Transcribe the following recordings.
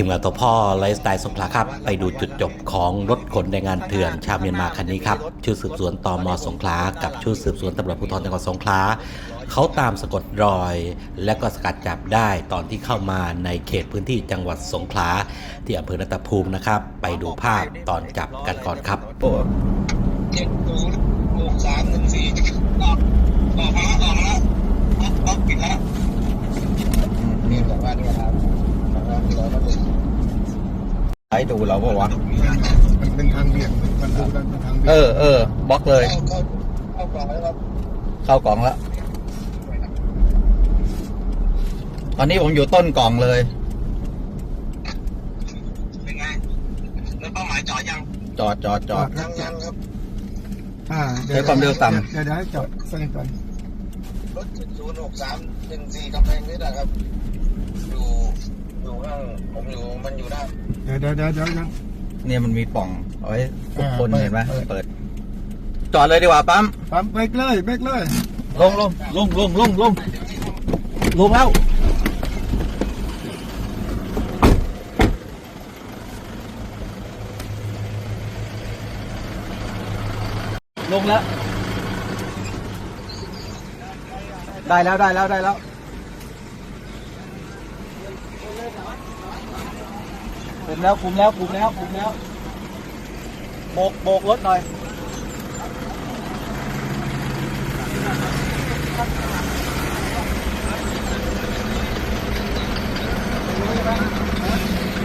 ทีมงานตัวพ่อไลฟ์สไตล์สงขลาครับ ไปดูจุดจบของรถขนแรงงานเถื่อน ชาวเมียนมาคันนี้ครับชุดสืบสวนตอมอสงขลากับชุดสืบสวนตำรวจภูธรจังหวัดสงขลาเขาตามสะกดรอย และก็สกัดจับได้ตอนที่เข้ามาในเขตพื้นที่จังหวัดสงขลาที่อำเภอรัตภูมินะครับ ไปดูภาพตอนจับกันก่อนครับเจ็ดศูนย์หกสามหนึ่งสี่ออกออกมาแล้วออกมาแล้วออกออกปิดแล้วนี่แบบว่านี่ครับว่านี่เราก็เป็น ไอ้ดูเราเปล่าวะ มันเป็นทางเบี่ยงมันดูกันเป็นทางเบี่เอยงอเออบล็อกเลยเข้าเข้าเข้ากล่องแล้วครับเข้ากล่องแล้ว ตอนนี้ผมอยู่ต้นกล่องเลย เป็นไงแล้วเป้าหมายจอดยังจอดจอดจอด ยังยังครับอ่าใช้ความเร็วต่ำ เดี๋ยวเดี๋ยวให้จอดสนิทก่อนรถเจ็ดศูนย์หกสามหนึ่งสี่กำแพงเพชรนะครับ อยู่อยู่ข้างผมอยู่มันอยู่ด้านเดี๋ยวเดี๋ยวเดี๋ยวเดี๋ยวเดี๋ยว เนี่ยมันมีปล่องเอาไว้ทุกคนอ่าเปิดเห็นไหมเปิด เปิด จอดเลยดีกว่าปั๊ม ปั๊มเบรกเลยเบรกเลยลงลงลงลงลงลงลงแล้ว ลงแล้ว ได้แล้วได้แล้วได้แล้ว คุมแล้วคุมแล้วคุมแล้วคุมแล้วโบกโบกรถหน่อย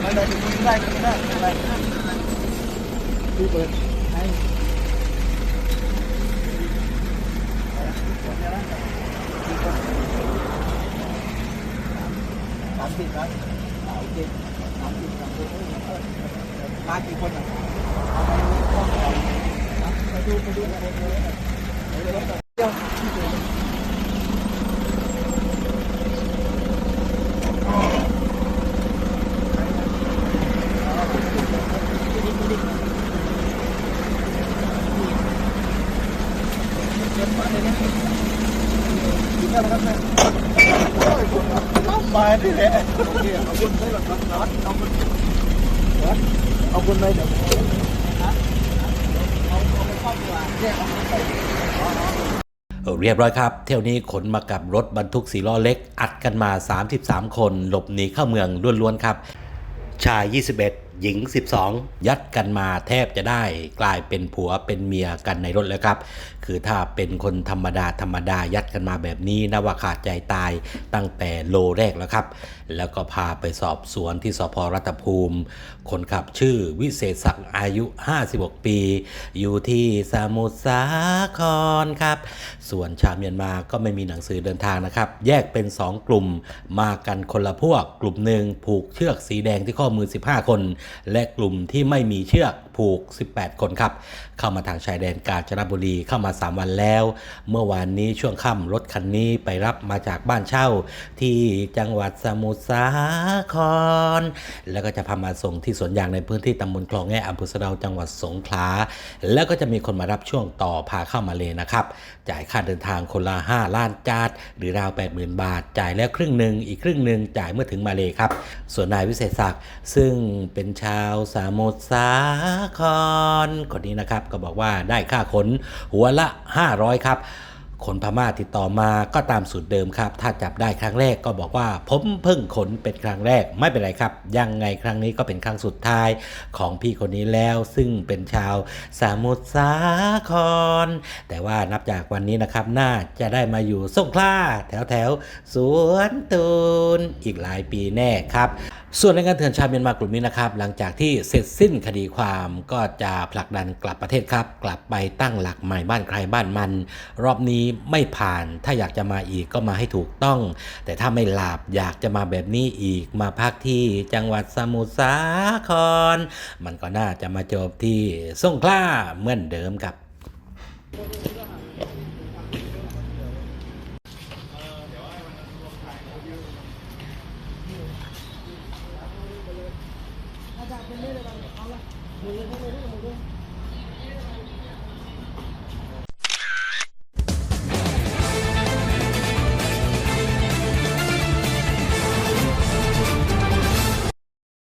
ไปเลยถึงนี้ได้ถึงนี้ได้อะไรที่เปิดให้สามสิบครับสามสิบสา มสิบสามสิบมากี่คนอะไปดูไปดูไปดูมาดิ แหละเอาคุณไม่หรอกครับเอาคุณเอาคุณไปเดี๋ยวเรียบร้อยครับ เที่ยวนี้ขนมากับรถบรรทุกสีล้อเล็ก อัดกันมา 33 คน หลบหนีเข้าเมืองล้วนๆครับ ชาย 21หญิง 12 ยัดกันมาแทบจะได้กลายเป็นผัวเป็นเมียกันในรถแล้วครับ คือถ้าเป็นคนธรรมดาธรรมดายัดกันมาแบบนี้นะว่าขาดใจตายตั้งแต่โลแรกแล้วครับ แล้วก็พาไปสอบสวนที่สพรัตภูมิ คนขับชื่อวิเศษศักดิ์อายุ 56 ปี อยู่ที่สมุทรสาครครับ ส่วนชาวเมียนมาก็ไม่มีหนังสือเดินทางนะครับ แยกเป็น 2 กลุ่มมากันคนละพวกกลุ่มหนึ่งผูกเชือกสีแดงที่ข้อมือ 15 คนและกลุ่มที่ไม่มีเชือกผูก 18 คนครับ เข้ามาทางชายแดนกาญจนบุรีเข้ามา 3 วันแล้ว เมื่อวานนี้ช่วงค่ำรถคันนี้ไปรับมาจากบ้านเช่า ที่จังหวัดสมุทรสาคร แล้วก็จะพามาส่งที่สวนยางในพื้นที่ตำบลคลองแง่อำเภอสะดาจังหวัดสงขลาแล้วก็จะมีคนมารับช่วงต่อพาเข้ามาเลยนะครับ จ่ายค่าเดินทางคนละ 5 ล้านจาดหรือราว 80,000 บาท จ่ายแล้วครึ่งหนึ่งอีกครึ่งหนึ่งจ่ายเมื่อถึงมาเลยครับ ส่วนนายวิเศษศักดิ์ซึ่งเป็นชาวสมุทรสาครคนนี้นะครับก็บอกว่าได้ค่าขนหัวละ 500 ครับคนพม่าติดต่อมาก็ตามสูตรเดิมครับ ถ้าจับได้ครั้งแรกก็บอกว่าผมเพิ่งขนเป็นครั้งแรกไม่เป็นไรครับ ยังไงครั้งนี้ก็เป็นครั้งสุดท้ายของพี่คนนี้แล้ว ซึ่งเป็นชาวสมุทรสาคร แต่ว่านับจากวันนี้นะครับ น่าจะได้มาอยู่สงขลาแถวแถวสวนตูนอีกหลายปีแน่ครับ ส่วนในการเถื่อนชาวเมียนมากลุ่มนี้นะครับ หลังจากที่เสร็จสิ้นคดีความก็จะผลักดันกลับประเทศครับ กลับไปตั้งหลักใหม่บ้านใครบ้านมัน รอบนี้ไม่ผ่านถ้าอยากจะมาอีกก็มาให้ถูกต้อง แต่ถ้าไม่หลาบอยากจะมาแบบนี้อีกมาพักที่จังหวัดสมุทรสาคร มันก็น่าจะมาจบที่สงขลาเหมือนเดิมครับ